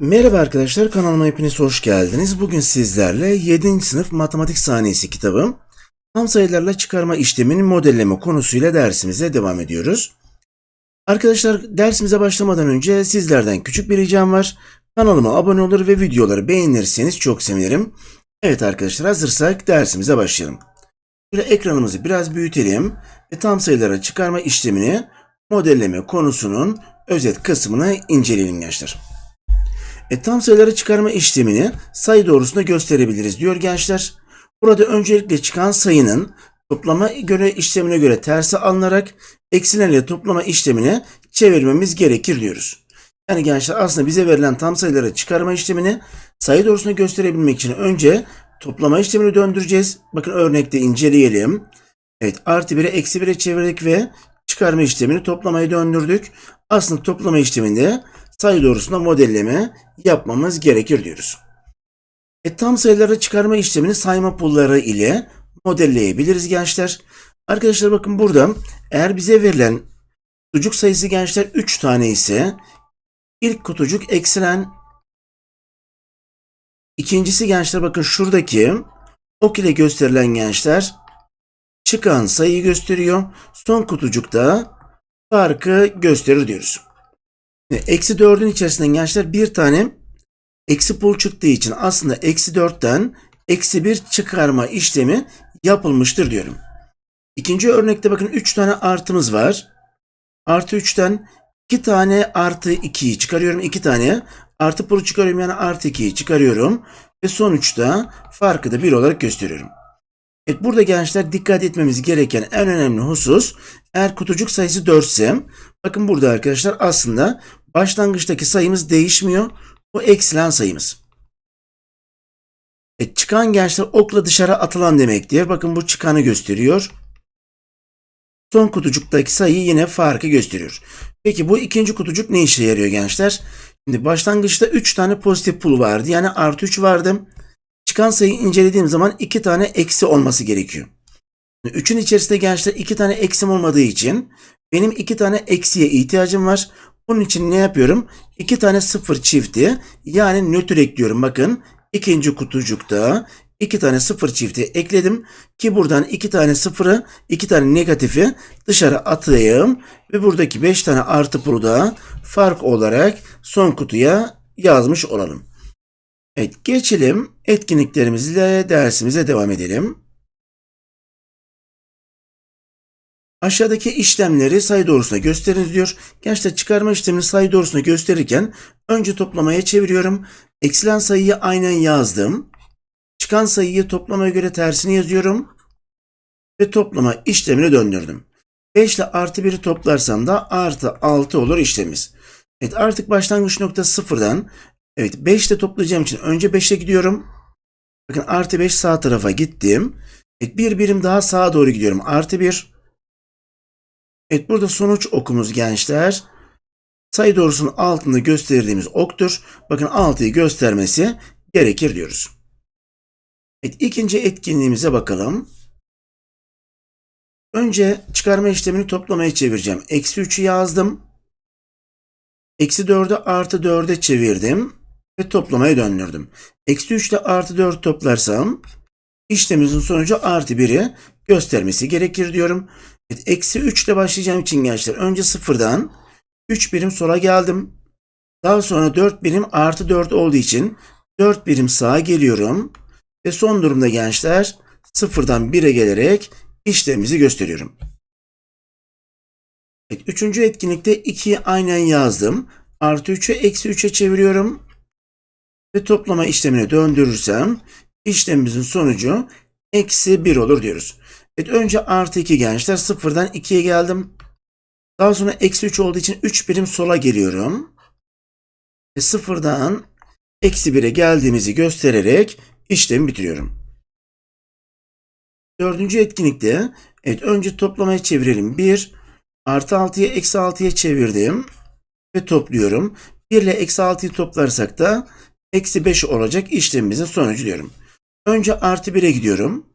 Merhaba arkadaşlar kanalıma hepiniz hoş geldiniz. Bugün sizlerle 7. sınıf matematik sahnesi kitabı tam sayılarla çıkarma işleminin modelleme konusuyla dersimize devam ediyoruz. Arkadaşlar dersimize başlamadan önce sizlerden küçük bir ricam var. Kanalıma abone olur ve videoları beğenirseniz çok sevinirim. Evet arkadaşlar hazırsak dersimize başlayalım. Şöyle ekranımızı biraz büyütelim ve tam sayılara çıkarma işlemini modelleme konusunun özet kısmını inceleyelim gençler. E, tam sayıları çıkarma işlemini sayı doğrusunda gösterebiliriz diyor gençler. Burada öncelikle çıkan sayının toplama göre işlemine göre tersi alınarak eksilerle toplama işlemine çevirmemiz gerekir diyoruz. Yani gençler aslında bize verilen tam sayıları çıkarma işlemini sayı doğrusunda gösterebilmek için önce toplama işlemini döndüreceğiz. Bakın örnekte inceleyelim. Evet artı 1'e eksi 1'e çevirdik ve çıkarma işlemini toplamaya döndürdük. Aslında toplama işleminde sayı doğrusunda modelleme yapmamız gerekir diyoruz. E, tam sayıları çıkarma işlemini sayma pulları ile modelleyebiliriz gençler. Arkadaşlar bakın burada eğer bize verilen kutucuk sayısı gençler 3 tane ise ilk kutucuk eksilen ikincisi gençler bakın şuradaki ok ile gösterilen gençler çıkan sayıyı gösteriyor. Son kutucukta farkı gösterir diyoruz. Eksi 4'ün içerisinden gençler bir tane eksi pul çıktığı için aslında eksi 4'ten eksi 1 çıkarma işlemi yapılmıştır diyorum. İkinci örnekte bakın 3 tane artımız var. Artı 3'ten 2 tane artı 2'yi çıkarıyorum. 2 tane artı pulu çıkarıyorum yani artı 2'yi çıkarıyorum. Ve sonuçta farkı da 1 olarak gösteriyorum. Evet burada gençler dikkat etmemiz gereken en önemli husus eğer kutucuk sayısı 4 ise bakın burada arkadaşlar aslında başlangıçtaki sayımız değişmiyor. Bu eksilen sayımız. E, çıkan gençler okla dışarı atılan demektir. Bakın bu çıkanı gösteriyor. Son kutucuktaki sayı yine farkı gösteriyor. Peki bu ikinci kutucuk ne işe yarıyor gençler? Şimdi başlangıçta 3 tane pozitif pul vardı. Yani artı 3 vardı. Çıkan sayıyı incelediğim zaman 2 tane eksi olması gerekiyor. 3'ün içerisinde gençler 2 tane eksim olmadığı için benim 2 tane eksiye ihtiyacım var. Bunun için ne yapıyorum? 2 tane sıfır çifti yani nötr ekliyorum. Bakın ikinci kutucukta 2 tane sıfır çifti ekledim ki buradan 2 tane sıfırı 2 tane negatifi dışarı atayım ve buradaki 5 tane artı pulu da fark olarak son kutuya yazmış olalım. Evet geçelim etkinliklerimizle dersimize devam edelim. Aşağıdaki işlemleri sayı doğrusuna gösteriniz diyor. Gençler çıkarma işlemini sayı doğrusuna gösterirken önce toplamaya çeviriyorum. Eksilen sayıyı aynen yazdım. Çıkan sayıyı toplamaya göre tersini yazıyorum. Ve toplama işlemini döndürdüm. 5 ile artı 1'i toplarsam da artı 6 olur işlemimiz. Evet artık başlangıç nokta sıfırdan evet 5 ile toplayacağım için önce 5'e gidiyorum. Bakın artı 5 sağ tarafa gittim. Evet bir birim daha sağa doğru gidiyorum. Artı 1 Evet burada sonuç okumuz gençler. Sayı doğrusunun altında gösterdiğimiz oktur. Bakın 6'yı göstermesi gerekir diyoruz. Evet ikinci etkinliğimize bakalım. Önce çıkarma işlemini toplamaya çevireceğim. Eksi 3'ü yazdım. Eksi 4'ü artı 4'e çevirdim. Ve toplamaya döndürdüm. Eksi 3 ile artı 4 toplarsam işlemimizin sonucu artı 1'i göstermesi gerekir diyorum. Evet, eksi 3 ile başlayacağım için gençler. Önce sıfırdan 3 birim sola geldim. Daha sonra 4 birim artı 4 olduğu için 4 birim sağa geliyorum. Ve son durumda gençler sıfırdan 1'e gelerek işlemimizi gösteriyorum. Evet, üçüncü etkinlikte 2'yi aynen yazdım. Artı 3'ü eksi 3'e çeviriyorum. Ve toplama işlemine döndürürsem işlemimizin sonucu eksi 1 olur diyoruz. Evet önce artı 2 gençler sıfırdan 2'ye geldim. Daha sonra eksi 3 olduğu için 3 birim sola geliyorum. Ve sıfırdan eksi 1'e geldiğimizi göstererek işlemi bitiriyorum. Dördüncü etkinlikte evet önce toplamaya çevirelim. 1 artı 6'ya eksi 6'ya çevirdim. Ve topluyorum. 1 ile eksi 6'yı toplarsak da eksi 5 olacak işlemimizin sonucu diyorum. Önce artı 1'e gidiyorum.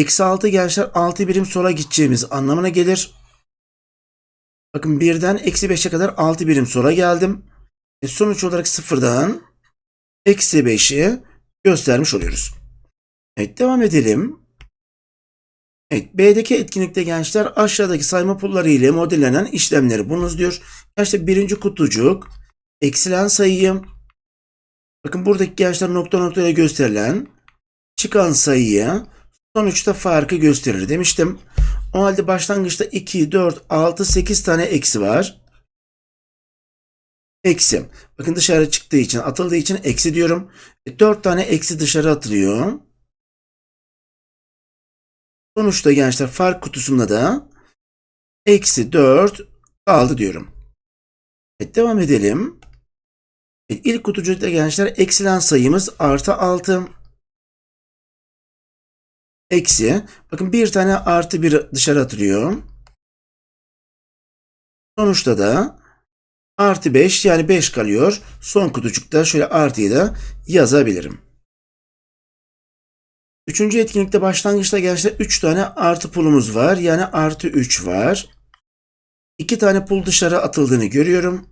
Eksi 6 gençler 6 birim sola gideceğimiz anlamına gelir. Bakın 1'den eksi 5'e kadar 6 birim sola geldim. E, sonuç olarak sıfırdan eksi 5'i göstermiş oluyoruz. Evet devam edelim. Evet B'deki etkinlikte gençler aşağıdaki sayma pulları ile modellenen işlemleri bulunuz diyor. Gençler birinci kutucuk eksilen sayıyı bakın buradaki gençler nokta nokta ile gösterilen çıkan sayıyı sonuçta farkı gösterir demiştim. O halde başlangıçta 2, 4, 6, 8 tane eksi var. Eksi. Bakın dışarı çıktığı için, atıldığı için eksi diyorum. 4 tane eksi dışarı atılıyor. Sonuçta gençler fark kutusunda da eksi 4 kaldı diyorum. Evet, devam edelim. Evet, ilk kutucukta gençler eksilen sayımız artı 6. Eksi. Bakın bir tane artı 1 dışarı atılıyor. Sonuçta da artı 5 yani 5 kalıyor. Son kutucukta şöyle artıyı da yazabilirim. Üçüncü etkinlikte başlangıçta gençler 3 tane artı pulumuz var. Yani artı 3 var. 2 tane pul dışarı atıldığını görüyorum.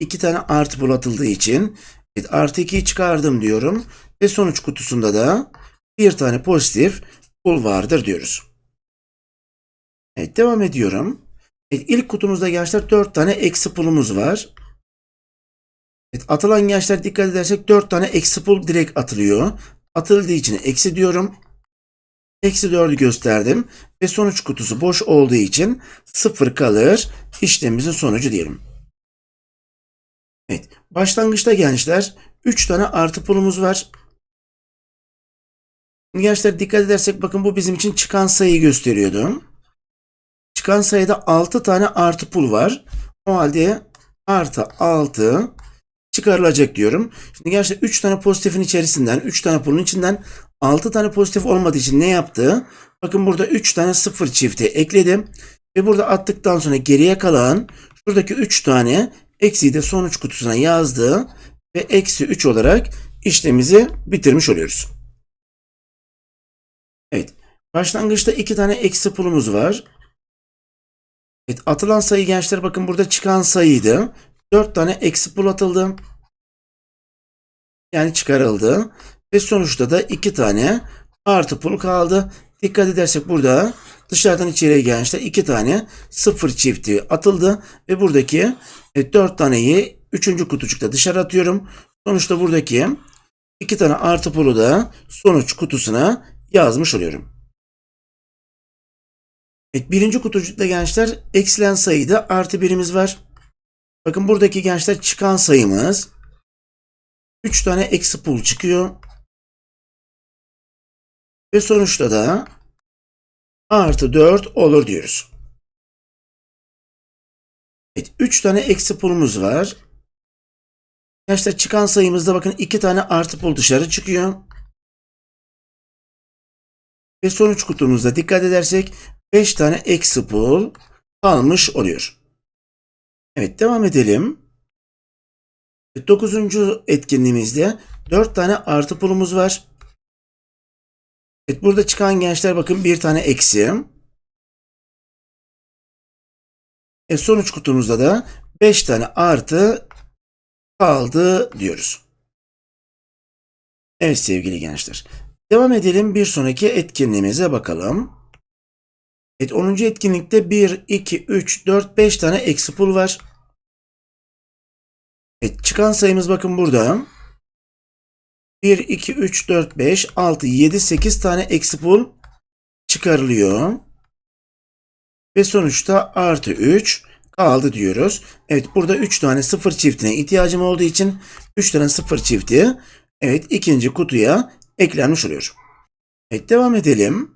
2 tane artı pul atıldığı için evet, artı 2'yi çıkardım diyorum. Ve sonuç kutusunda da bir tane pozitif pul vardır diyoruz. Evet devam ediyorum. Evet, ilk kutumuzda gençler 4 tane eksi pulumuz var. Evet, atılan gençler dikkat edersek 4 tane eksi pul direkt atılıyor. Atıldığı için eksi diyorum. Eksi 4'ü gösterdim. Ve sonuç kutusu boş olduğu için 0 kalır. İşlemimizin sonucu diyelim. Evet. Başlangıçta gençler 3 tane artı pulumuz var. Gençler dikkat edersek bakın bu bizim için çıkan sayıyı gösteriyordu. Çıkan sayıda 6 tane artı pul var. O halde artı 6 çıkarılacak diyorum. Şimdi gençler 3 tane pozitifin içerisinden 3 tane pulun içinden 6 tane pozitif olmadığı için ne yaptı? Bakın burada 3 tane sıfır çifti ekledim. Ve burada attıktan sonra geriye kalan şuradaki 3 tane eksiği de sonuç kutusuna yazdı. Ve eksi 3 olarak işlemimizi bitirmiş oluyoruz. Başlangıçta 2 tane eksi pulumuz var. Evet, atılan sayı gençler bakın burada çıkan sayıydı. 4 tane eksi pul atıldı. Yani çıkarıldı. Ve sonuçta da 2 tane artı pul kaldı. Dikkat edersek burada dışarıdan içeriye gençler 2 tane sıfır çifti atıldı. Ve buradaki 4 taneyi 3. kutucukta dışarı atıyorum. Sonuçta buradaki 2 tane artı pulu da sonuç kutusuna yazmış oluyorum. Birinci kutucukta gençler eksilen sayıda artı birimiz var. Bakın buradaki gençler çıkan sayımız 3 tane eksi pul çıkıyor. Ve sonuçta da artı 4 olur diyoruz. Evet 3 tane eksi pulumuz var. Gençler çıkan sayımızda bakın 2 tane artı pul dışarı çıkıyor. Ve sonuç kutumuzda dikkat edersek 5 tane eksi pul kalmış oluyor. Evet devam edelim. 9. etkinliğimizde 4 tane artı pulumuz var. Evet burada çıkan gençler bakın bir tane eksi. E, sonuç kutumuzda da 5 tane artı kaldı diyoruz. Evet sevgili gençler. Devam edelim bir sonraki etkinliğimize bakalım. Evet 10. etkinlikte 1, 2, 3, 4, 5 tane eksi pul var. Evet çıkan sayımız bakın burada. 1, 2, 3, 4, 5, 6, 7, 8 tane eksi pul çıkarılıyor. Ve sonuçta artı 3 kaldı diyoruz. Evet burada 3 tane sıfır çiftine ihtiyacım olduğu için 3 tane sıfır çifti evet ikinci kutuya eklenmiş oluyor. Evet devam edelim.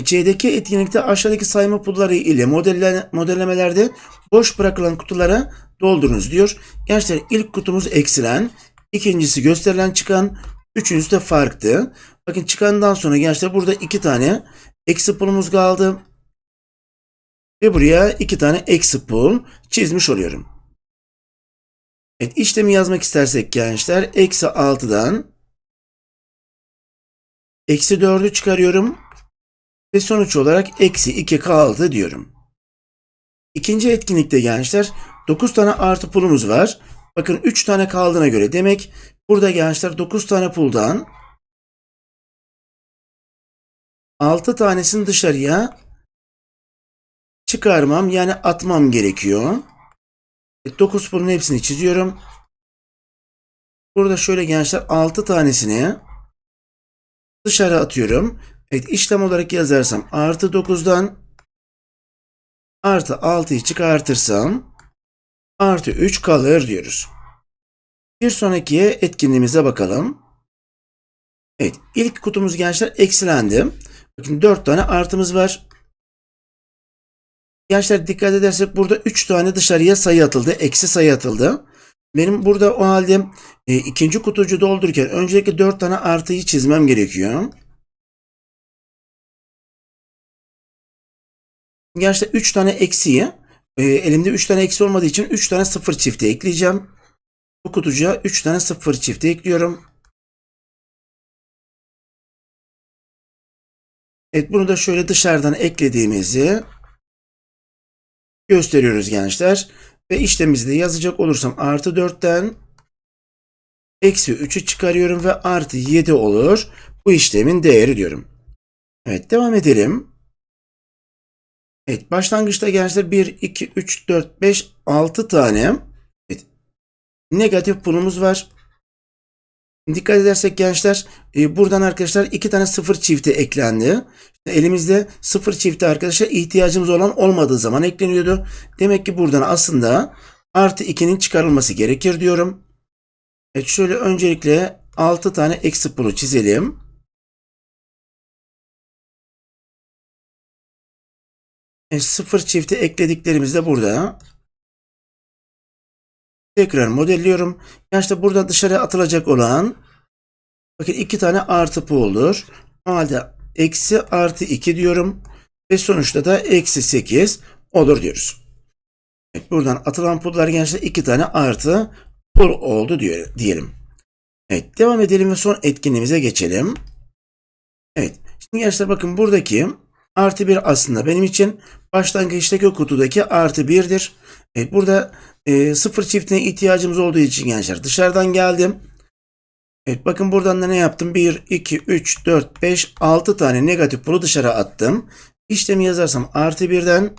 C'deki etkinlikte aşağıdaki sayma pulları ile modelle, modellemelerde boş bırakılan kutulara doldurunuz diyor. Gençler ilk kutumuz eksilen, ikincisi gösterilen çıkan, üçüncüsü de farktı. Bakın çıkandan sonra gençler burada iki tane eksi pulumuz kaldı. Ve buraya iki tane eksi pul çizmiş oluyorum. Evet işlemi yazmak istersek gençler eksi 6'dan eksi 4'ü çıkarıyorum. Ve sonuç olarak eksi 2 kaldı diyorum. İkinci etkinlikte gençler 9 tane artı pulumuz var. Bakın 3 tane kaldığına göre demek burada gençler 9 tane puldan 6 tanesini dışarıya çıkarmam yani atmam gerekiyor. 9 pulun hepsini çiziyorum. Burada şöyle gençler 6 tanesini dışarı atıyorum. Evet işlem olarak yazarsam artı 9'dan artı 6'yı çıkartırsam artı 3 kalır diyoruz. Bir sonraki etkinliğimize bakalım. Evet ilk kutumuz gençler eksilendi. Bakın 4 tane artımız var. Gençler dikkat edersek burada 3 tane dışarıya sayı atıldı. Eksi sayı atıldı. Benim burada o halde e, ikinci kutucu doldururken öncelikle 4 tane artıyı çizmem gerekiyor. Gerçekten 3 tane eksiyi e, elimde 3 tane eksi olmadığı için 3 tane sıfır çifti ekleyeceğim. Bu kutucuğa 3 tane sıfır çifti ekliyorum. Evet bunu da şöyle dışarıdan eklediğimizi gösteriyoruz gençler. Ve işlemimizi yazacak olursam artı 4'ten eksi 3'ü çıkarıyorum ve artı 7 olur. Bu işlemin değeri diyorum. Evet devam edelim. Evet başlangıçta gençler 1, 2, 3, 4, 5, 6 tane evet, negatif pulumuz var. Dikkat edersek gençler e, buradan arkadaşlar iki tane sıfır çifti eklendi. Elimizde sıfır çifti arkadaşlar ihtiyacımız olan olmadığı zaman ekleniyordu. Demek ki buradan aslında artı 2'nin çıkarılması gerekir diyorum. Evet şöyle öncelikle 6 tane eksi pulu çizelim. E, sıfır çifti eklediklerimiz de burada. Tekrar modelliyorum. Yani işte burada dışarı atılacak olan bakın iki tane artı pu olur. O halde eksi artı 2 diyorum. Ve sonuçta da eksi 8 olur diyoruz. Evet, buradan atılan pullar gençler iki tane artı pul oldu diyor, diyelim. Evet devam edelim ve son etkinliğimize geçelim. Evet şimdi gençler bakın buradaki artı 1 aslında benim için başlangıçtaki kutudaki artı 1'dir. Evet, burada e, sıfır çiftine ihtiyacımız olduğu için gençler dışarıdan geldim. Evet bakın buradan da ne yaptım? 1, 2, 3, 4, 5, 6 tane negatif pulu dışarı attım. İşlemi yazarsam artı 1'den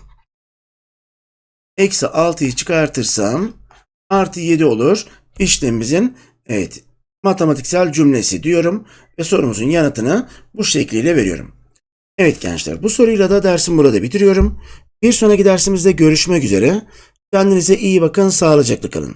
eksi 6'yı çıkartırsam artı 7 olur. İşlemimizin evet matematiksel cümlesi diyorum ve sorumuzun yanıtını bu şekliyle veriyorum. Evet gençler bu soruyla da dersim burada bitiriyorum. Bir sonraki dersimizde görüşmek üzere. Kendinize iyi bakın, sağlıcakla kalın.